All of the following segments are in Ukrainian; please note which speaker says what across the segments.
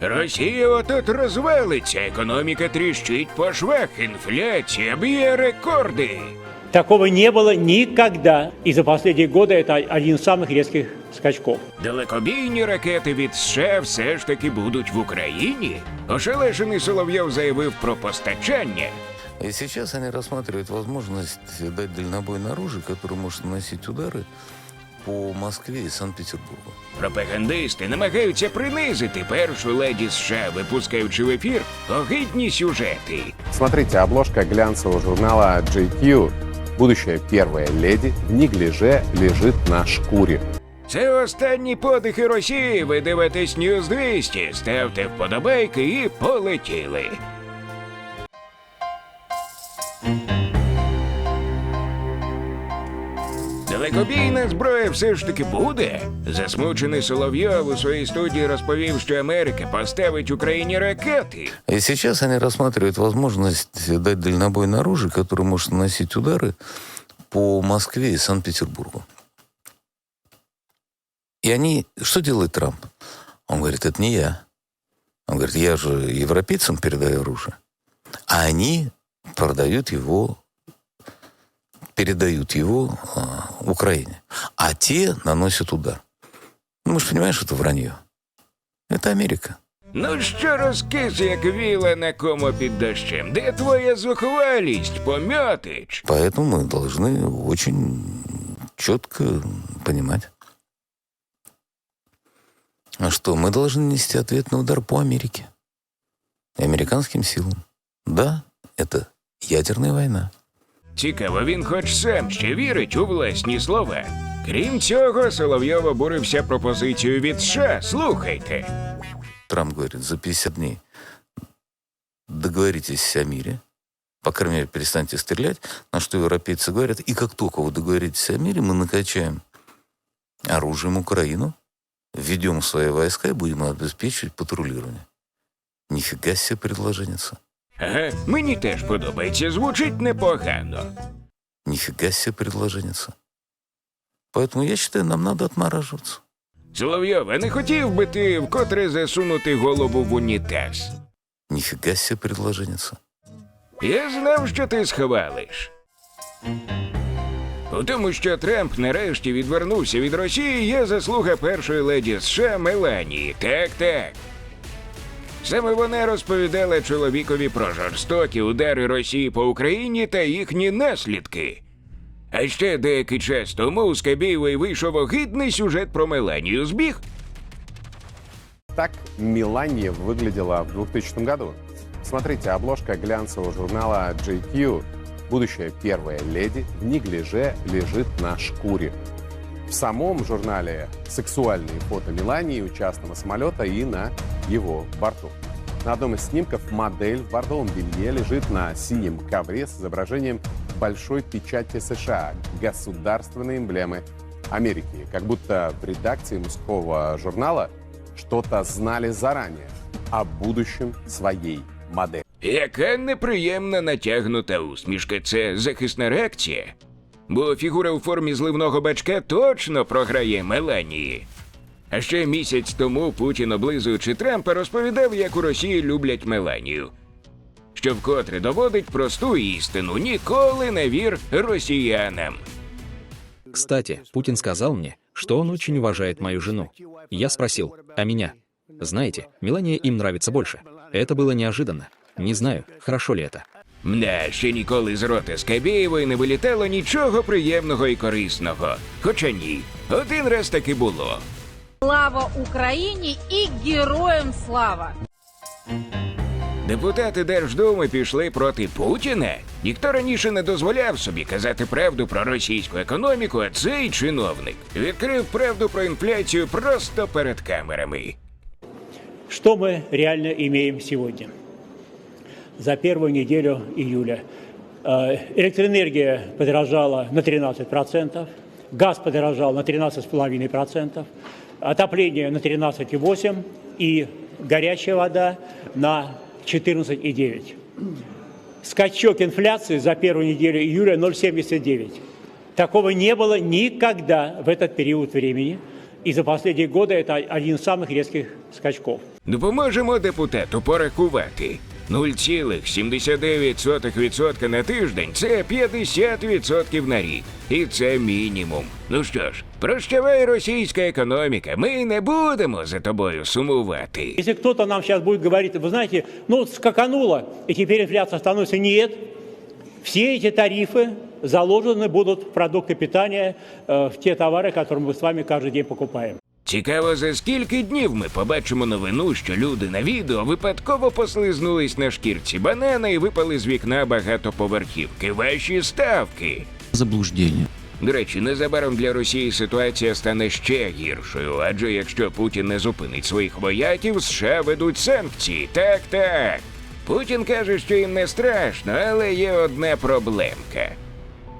Speaker 1: Росія отут розвалиться, економіка тріщить по швах, інфляція б'є рекорди.
Speaker 2: Такого не было никогда. И за последние годы это один из самых резких скачков.
Speaker 1: Далекобійні ракети від США все ж таки будуть в Україні. Ошелешений Соловйов заявив про постачання.
Speaker 3: И сейчас они рассматривают возможность дать дальнобойное оружие, которое может наносить удары по Москве и Санкт-Петербургу.
Speaker 1: Пропагандисти намагаються принизити першу леді США, випускаючи в ефір огидні сюжети.
Speaker 4: Смотрите, обложка глянцевого журнала JQ. Будущая первая леди в неглиже лежит на шкуре.
Speaker 1: Це останні подихи Росії. Ви дивитесь News 200. Ставте вподобайки і полетіли. Далекобійна зброя все ж таки буде. Засмучений Соловйов у своїй студії розповів, що Америка поставить Україні ракети.
Speaker 3: И сейчас они рассматривают возможность дать дальнобойное оружие, которое может наносить удары по Москве и Санкт-Петербургу. И они... Что делает Трамп? Он говорит, это не я. Он говорит, я же европейцам передаю оружие. А они продают его, передают его а, Украине. А те наносят удар. Ну, мы же понимаем, что это вранье. Это Америка.
Speaker 1: Ну що розкис, як віла на кому під дощем? Де твоя зухвалість, пом'ятич?
Speaker 3: Поэтому мы должны очень четко понимать. А что, мы должны нести ответный удар по Америке. И американским силам. Да, это ядерная война.
Speaker 1: Цікаво, він хоч сам ще вірить у власні слова. Крім цього, Соловйов обурився пропозицією від США. Слухайте.
Speaker 3: Трамп говорит, за 50 дней договоритесь о мире, по крайней мере, перестаньте стрелять, на что европейцы говорят, и как только вы договоритесь о мире, мы накачаем оружием Украину, введем свои войска и будем обеспечивать патрулирование. Нифига себе предложение.
Speaker 1: Ага, мені теж подобається, звучить непогано.
Speaker 3: Нифига себе предложение. Поэтому я считаю, нам надо отмораживаться.
Speaker 1: Соловйов, а не хотів би ти вкотре засунути голову в унітаз?
Speaker 3: Нифига себе предложение.
Speaker 1: Я знав, що ти схвалиш. У тому, що Трамп нарешті відвернувся від Росії, є заслуга першої леді США Меланії. Так, так. Саме вона розповідала чоловікові про жорстокі удари Росії по Україні та їхні наслідки. А ще деякий час тому у Скабєєвої вийшов огидний сюжет про Меланію. Збіг?
Speaker 4: Так Мелания выглядела в 2000 году. Смотрите, обложка глянцевого журнала JQ. Будущая первая леди в неглиже лежит на шкуре В самом журнале сексуальные фото Мелании у частного самолета и на его борту. На одном из снимков модель в бордовом белье лежит на синем ковре с изображением большой печати США, государственной эмблемы Америки. Как будто в редакции мужского журнала что-то знали заранее о будущем своей модели.
Speaker 1: Яка неприємна натягнута усмішка. Це захисна реакція. Бо фігура у формі зливного бачка точно програє Меланії. А ще місяць тому Путін, облизуючи Трампа, розповідав, як у Росії люблять Меланію. Що вкотре доводить просту істину ніколи не вір росіянам.
Speaker 5: Кстати, Путин сказал мне, что он очень уважает мою жену. Я спросил, а меня? Знаете, Мелания им нравится больше. Это было неожиданно. Не знаю, хорошо ли это.
Speaker 1: Мда, ще ніколи з рота Скабєєвої не вилітало нічого приємного і корисного. Хоча ні, один раз таки було.
Speaker 6: Слава Україні і героям слава!
Speaker 1: Депутати Держдуми пішли проти Путіна. Ніхто раніше не дозволяв собі казати правду про російську економіку, а цей чиновник відкрив правду про інфляцію просто перед камерами.
Speaker 2: Что мы реально имеем сегодня? За первую неделю июля э, электроэнергия подорожала на 13%, газ подорожал на 13,5%, отопление на 13,8% и горячая вода на 14,9%. Скачок инфляции за первую неделю июля 0,79. Такого не было никогда в этот период времени. И за последние годы это один из самых резких скачков.
Speaker 1: Допоможемо депутату порахувати. 0,79% на тиждень це 50% на рік. І це мінімум. Ну що ж, прощавай російська економіка, ми не будемо за тобою сумувати.
Speaker 2: Если кто-то нам сейчас будет говорить, вы знаете, ну вот скакануло, и теперь инфляция становится, нет. Все эти тарифы заложены будут в продукты питания, э, в те товары, которые мы с вами каждый день покупаем.
Speaker 1: Цікаво, за скільки днів ми побачимо новину, що люди на відео випадково послизнулись на шкірці банана і випали з вікна багатоповерхівки. Ваші ставки.
Speaker 7: Заблуждение.
Speaker 1: До речі, незабаром для Росії ситуація стане ще гіршою, адже якщо Путін не зупинить своїх вояків, США ведуть санкції. Так, так. Путін каже, що їм не страшно, але є одна проблемка.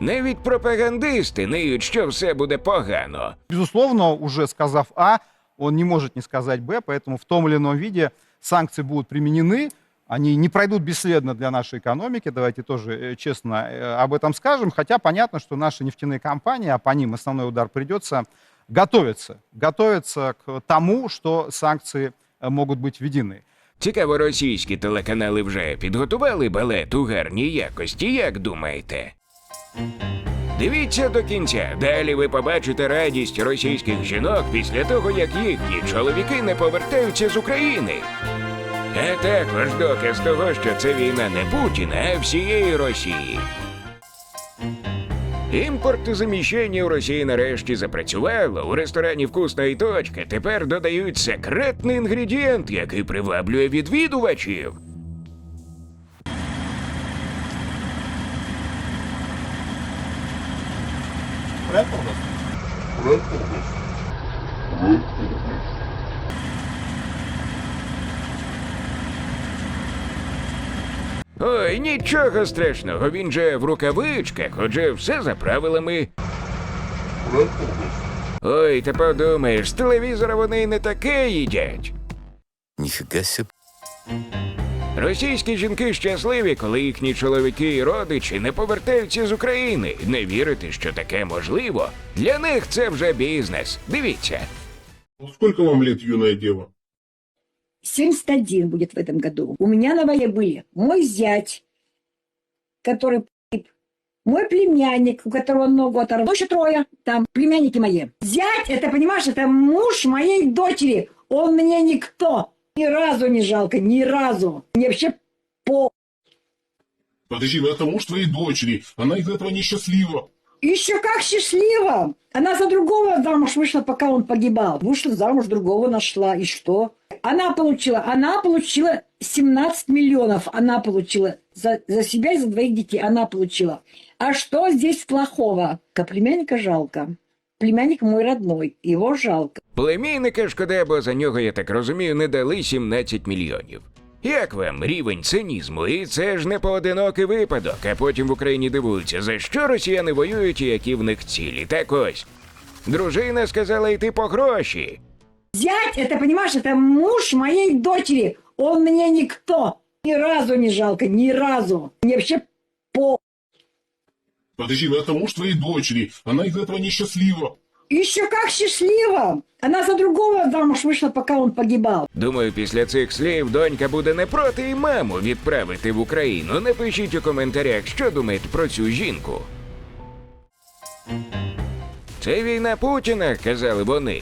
Speaker 1: Навіть пропагандисти ниють, що все буде погано.
Speaker 8: Безусловно, уже сказав А, он не может не сказать Б, поэтому в том или ином виде санкции будут применены. Они не пройдут бесследно для нашей экономики, давайте тоже э, честно э, об этом скажем. Хотя понятно, что наши нефтяные компании, а по ним основной удар придется, готовятся. Готовятся к тому, что санкции э, могут быть введены.
Speaker 1: Цікаво, російські телеканали вже підготували балет у гарній якості, як думаєте? Дивіться до кінця. Далі ви побачите радість російських жінок після того, як їхні чоловіки не повертаються з України. А також доказ того, що це війна не Путіна, а всієї Росії. Імпортозаміщення у Росії нарешті запрацювало. У ресторані Вкусна і точка тепер додають секретний інгредієнт, який приваблює відвідувачів. Ой, нічого страшного, він же в рукавичках, отже, все за правилами. Ой, ти подумаєш, з телевізора вони не таке їдять.
Speaker 3: Нифига себе.
Speaker 1: Російські жінки щасливі, коли їхні чоловіки і родичі не повертаються з України. Не вірити, що таке можливо. Для них це вже бізнес. Дивіться.
Speaker 9: Сколько вам лет, юная дева?
Speaker 10: 71 будет в этом году. У меня на войне были мой зять, который погиб, мой племянник, у которого ногу оторвало. Еще трое там, племянники мои. Зять, это, понимаешь, это муж моей дочери. Он мне никто. Ни разу не жалко, ни разу. Мне вообще по...
Speaker 9: Подожди, ну это муж твоей дочери. Она из этого несчастлива.
Speaker 10: Еще как счастливо. Она за другого замуж вышла, пока он погибал. Вышла замуж, другого нашла. И что? Она получила, она получила 17 миллионов. Она получила за, за себя и за двоих детей. Она получила. А что здесь плохого? Ка племянника жалко. Племянник мой родной. Его жалко.
Speaker 1: Племінника шкода, бо за нього, я так розумію, не дали 17 мільйонів. Як вам рівень цинізму? І це ж не поодинокий випадок, а потім в Україні дивуються, за що росіяни воюють і які в них цілі. Так ось. Дружина сказала йти по гроші.
Speaker 10: Зять, это, понимаешь, это муж моей дочери. Он мне никто. Ни разу не жалко, ни разу. Мне вообще по...
Speaker 9: Подожди, ну это муж твоей дочери. Она из этого несчастлива.
Speaker 10: Еще как счастливо! Она за другого замуж вышла, пока он погибал.
Speaker 1: Думаю, після цих слів донька буде не проти і маму відправити в Україну. Напишіть у коментарях, що думаєте про цю жінку. Це війна Путіна, казали вони.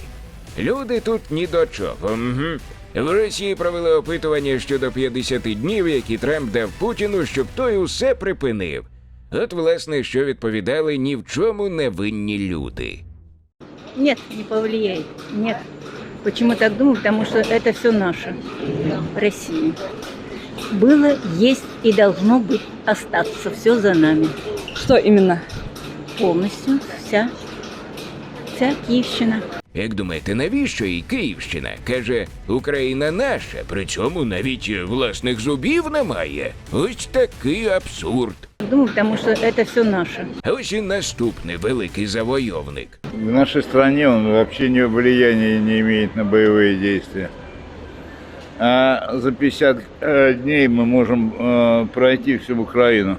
Speaker 1: Люди тут ні до чого. Угу. В Росії провели опитування щодо 50 днів, які Трамп дав Путіну, щоб той усе припинив. От, власне, що відповідали ні в чому не винні люди.
Speaker 11: Нет, не повлияет. Нет. Почему так думаю? Потому что это все наше. Россия. Было, есть и должно быть остаться. Все за нами.
Speaker 6: Что именно?
Speaker 11: Полностью вся. Вся Киевщина.
Speaker 1: Як думаєте, навіщо і Київщина? Каже, Україна наша, при цьому навіть власних зубів немає. Ось такий абсурд.
Speaker 11: Думаю, потому что это все наше.
Speaker 1: А ось і наступний великий завойовник.
Speaker 12: В нашей стране он вообще не влияния не имеет на боевые действия. А за 50 э, дней мы можем э, пройти всю Украину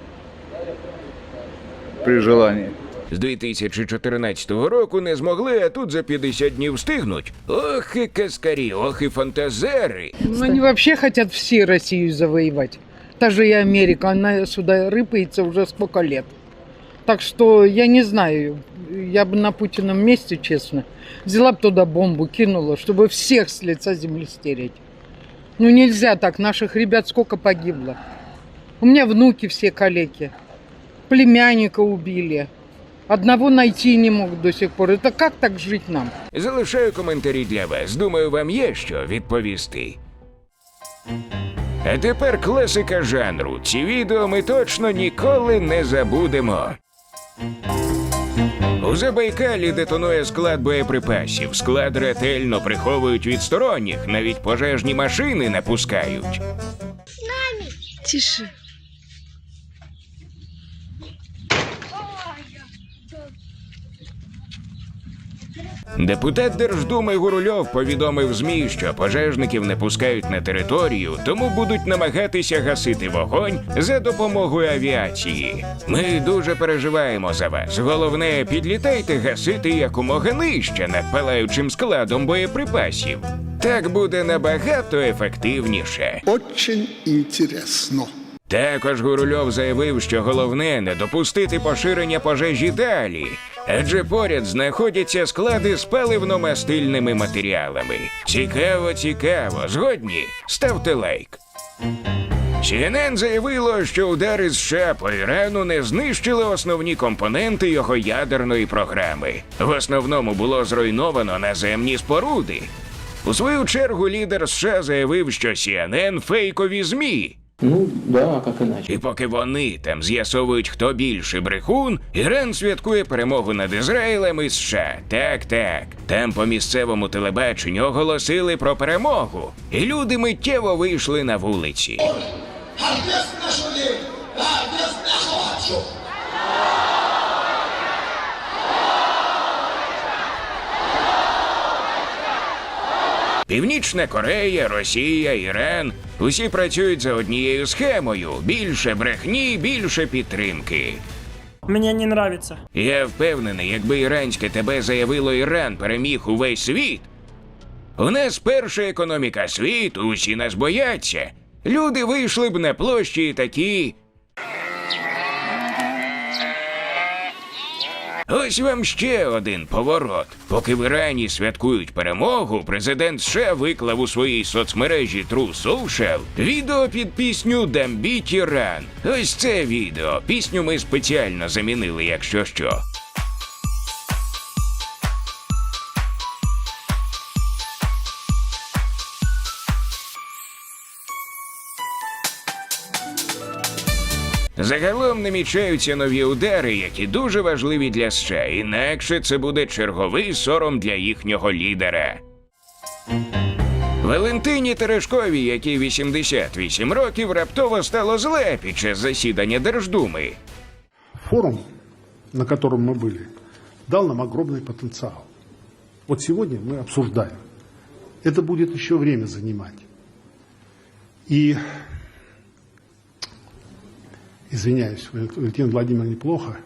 Speaker 12: при желании.
Speaker 1: З 2014 року не змогли, а тут за 50 днів встигнуть. Ох і каскарі, ох і фантазери.
Speaker 7: Ну, они вообще хотят все Россию завоевать. Та же и Америка, она сюда рыпается уже сколько лет. Так что я не знаю, я бы на Путином месте, честно, взяла бы туда бомбу, кинула, чтобы всех с лица земли стереть. Ну нельзя так, наших ребят сколько погибло. У меня внуки все калеки. Племянника убили. Одного найти не могут до сих пор. Это как так жить нам?
Speaker 1: Залишаю коментарі для вас. Думаю, вам є що відповісти. А тепер класика жанру. Ці відео ми точно ніколи не забудемо. У Забайкалі детонує склад боєприпасів. Склад ретельно приховують від сторонніх, навіть пожежні машини не пускають.
Speaker 11: Тише.
Speaker 1: Депутат Держдуми Гурульов повідомив ЗМІ, що пожежників не пускають на територію, тому будуть намагатися гасити вогонь за допомогою авіації. Ми дуже переживаємо за вас. Головне, підлітайте гасити якомога нижче над палаючим складом боєприпасів. Так буде набагато ефективніше.
Speaker 9: Очень интересно.
Speaker 1: Також Гурульов заявив, що головне не допустити поширення пожежі далі, адже поряд знаходяться склади з паливно-мастильними матеріалами. Цікаво, цікаво. Згодні? Ставте лайк. CNN заявило, що удари США по Ірану не знищили основні компоненти його ядерної програми. В основному було зруйновано наземні споруди. У свою чергу лідер США заявив, що CNN – фейкові ЗМІ.
Speaker 2: Ну, да, як іначе.
Speaker 1: І поки вони там з'ясовують, хто більший брехун, Іран святкує перемогу над Ізраїлем і США. Так, так. Там по місцевому телебаченню оголосили про перемогу, і люди миттєво вийшли на вулиці. Північна Корея, Росія, Іран усі працюють за однією схемою: більше брехні, більше підтримки.
Speaker 2: Мне не нравится.
Speaker 1: Я впевнений, якби іранське ТБ заявило Іран переміг увесь світ. У нас перша економіка світу, усі нас бояться. Люди вийшли б на площі і такі. Ось вам ще один поворот. Поки в Ірані святкують перемогу, президент США виклав у своїй соцмережі True Social відео під пісню Дамбіт Іран. Ось це відео. Пісню ми спеціально замінили, якщо що. Загалом намічаються нові удари, які дуже важливі для США, інакше це буде черговий сором для їхнього лідера. Валентині Терешковій, якій 88 років, раптово стало зле під час засідання Держдуми.
Speaker 9: Форум, на котором мы были, дал нам огромный потенциал. Вот сегодня мы обсуждаем. Это будет еще время занимать. И, извиняюсь, Валентин Владимир неплохо.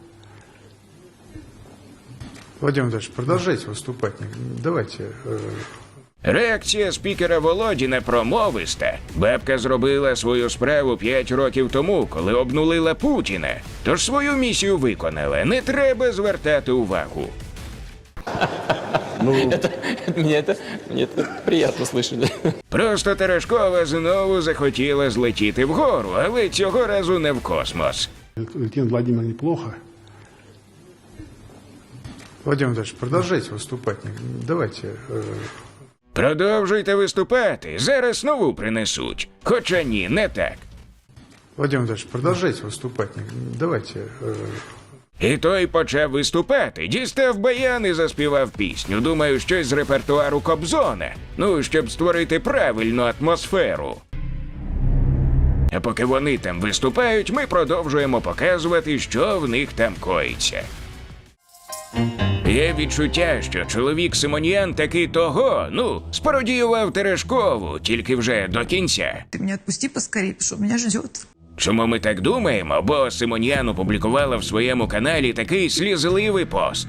Speaker 12: Владимир Владимирович, продолжайте выступать. Давайте. э,
Speaker 1: Реакція спікера Володіна промовиста. Бабка зробила свою справу 5 років тому, коли обнулила Путіна. Тож свою місію виконала. Не треба звертати увагу.
Speaker 2: Мне это, мне это приятно слышать.
Speaker 1: Просто Терешкова знову захотіла злетіти вгору, але цього разу не в космос.
Speaker 9: Валентин Владимир неплохо.
Speaker 12: Владимир Владимирович, продолжайте выступать. Давайте. э,
Speaker 1: Продовжуйте виступати. Зараз нову принесуть. Хоча ні, не так.
Speaker 12: Владимир Владимирович, продолжайте выступать. Давайте.
Speaker 1: і той почав виступати, дістав баян і заспівав пісню. Думаю, щось з репертуару Кобзона. Ну, щоб створити правильну атмосферу. А поки вони там виступають, ми продовжуємо показувати, що в них там коїться. Є відчуття, що чоловік Симоніан таки того, ну, спародіював Терешкову, тільки вже до кінця.
Speaker 11: Ты меня отпусти поскорее, потому что меня ждет.
Speaker 1: Чому ми так думаємо? Бо Симоньян опублікувала в своєму каналі такий слізливий пост.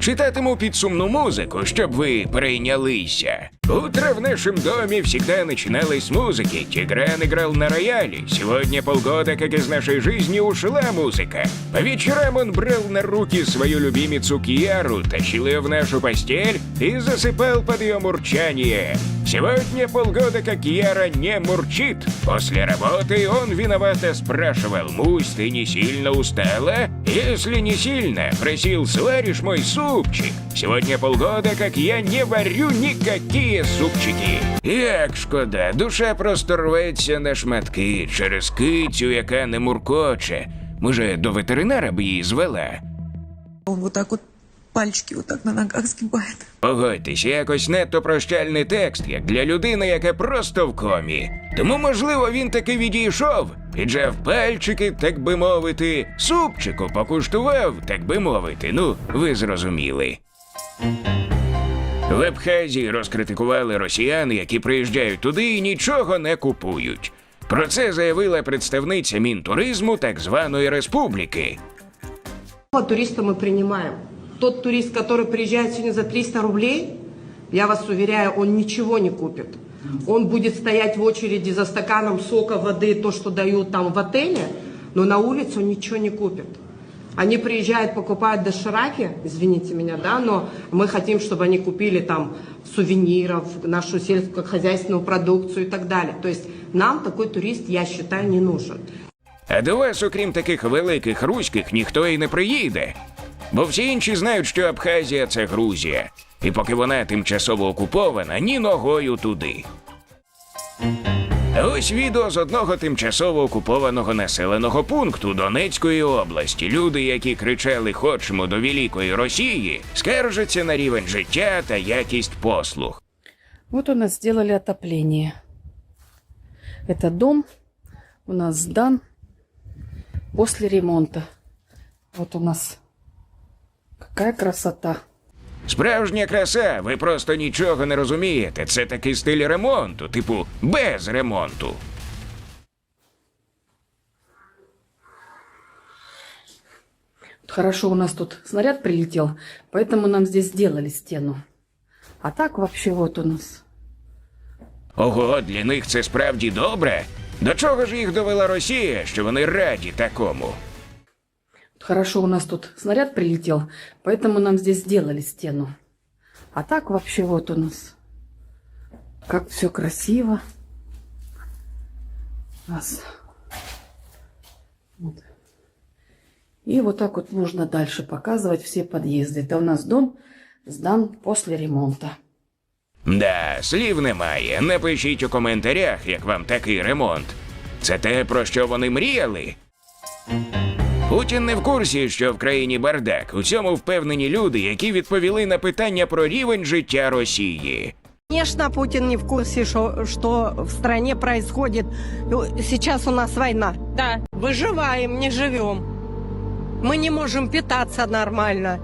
Speaker 1: Читатиму підсумну музику, щоб ви прийнялися. Утро в нашем доме всегда начиналось с музыки. Тигран играл на рояле. Сегодня полгода, как из нашей жизни ушла музыка. По вечерам он брал на руки свою любимицу Киару, тащил ее в нашу постель и засыпал под ее мурчание. Сегодня полгода, как Киара не мурчит. После работы он виновато спрашивал, «Мусь, ты не сильно устала?» Если не сильно, просил, «Сваришь мой супчик?» Сегодня полгода, как я не варю никакие супчики. Як шкода, душа просто рветься на шматки через кицю, яка не муркоче. Може, до ветеринара б її звела?
Speaker 13: Он вот так вот пальчики вот так на ногах сгибает.
Speaker 1: Погодьтесь, якось надто прощальний текст, як для людини, яка просто в комі. Тому, можливо, він таки відійшов, піджав пальчики, так би мовити, супчику покуштував, так би мовити. Ну, ви зрозуміли. В Абхазії розкритикували росіян, які приїжджають туди і нічого не купують. Про це заявила представниця Мінтуризму так званої республіки.
Speaker 14: Туриста мы принимаем. Тот турист, который приезжает сегодня за 300 рублей, я вас уверяю, он ничего не купит. Он будет стоять в очереди за стаканом сока, воды, то, что дают там в отеле, но на улице он ничего не купит. Они приезжают, покупают дошираки, извините меня, да, но мы хотим, чтобы они купили там сувениров, нашу сельскохозяйственную продукцию и так далее. То есть нам такой турист, я считаю, не нужен.
Speaker 1: А до вас, окрім таких великих руських, ніхто і не приїде. Бо всі інші знають, що Абхазія це Грузія. І поки вона тимчасово окупована, ні ногою туди. Ось відео з одного тимчасово окупованого населеного пункту Донецької області. Люди, які кричали Хочемо до великої Росії, скаржаться на рівень життя та якість послуг.
Speaker 15: Вот у нас сделали отопление. Это дом у нас сдан после ремонта. Вот у нас какая красота.
Speaker 1: Справжня краса, ви просто нічого не розумієте. Це такий стиль ремонту, типу без ремонту.
Speaker 15: Хорошо у нас тут снаряд прилетел, поэтому нам здесь сделали стену. А так вообще вот у нас.
Speaker 1: Ого, для них це справді добре. До чого ж їх довела Росія, що вони раді такому?
Speaker 15: Хорошо у нас тут снаряд прилетел, поэтому нам здесь сделали стену. А так вообще вот у нас. Как все красиво. Раз. Вот. И вот так вот можно дальше показывать все подъезды. Это у нас дом сдан после ремонта.
Speaker 1: Да, слів немає. Напишіть у коментарях, як вам такий ремонт. Це те, про що вони мріяли. Путін не в курсі, що в країні бардак. У цьому впевнені люди, які відповіли на питання про рівень життя Росії.
Speaker 16: Конечно, Путин не в курсе, что, что в стране происходит. Сейчас у нас война. Да. Выживаем, не живем. Мы не можем питаться нормально.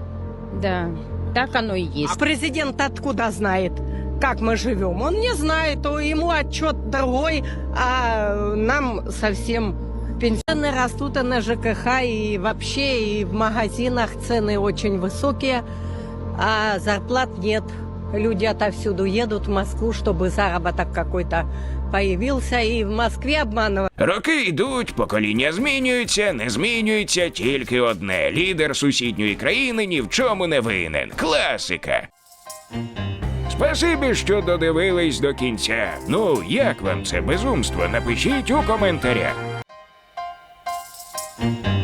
Speaker 6: Да, так оно и есть.
Speaker 16: А президент откуда знает, как мы живем? Он не знает, то ему отчет другой, а нам совсем пенсионные растут и на ЖКХ, и вообще, и в магазинах цены очень высокие, а зарплат нет. Люди отовсюду едут в Москву, чтобы заработок какой-то появился, и в Москве обманывают.
Speaker 1: Роки йдуть, покоління змінюються, не змінюється тільки одне. Лідер сусідньої країни ні в чому не винен. Класика. Спасибі, що додивились до кінця. Ну, як вам це безумство? Напишіть у коментарях. Thank you.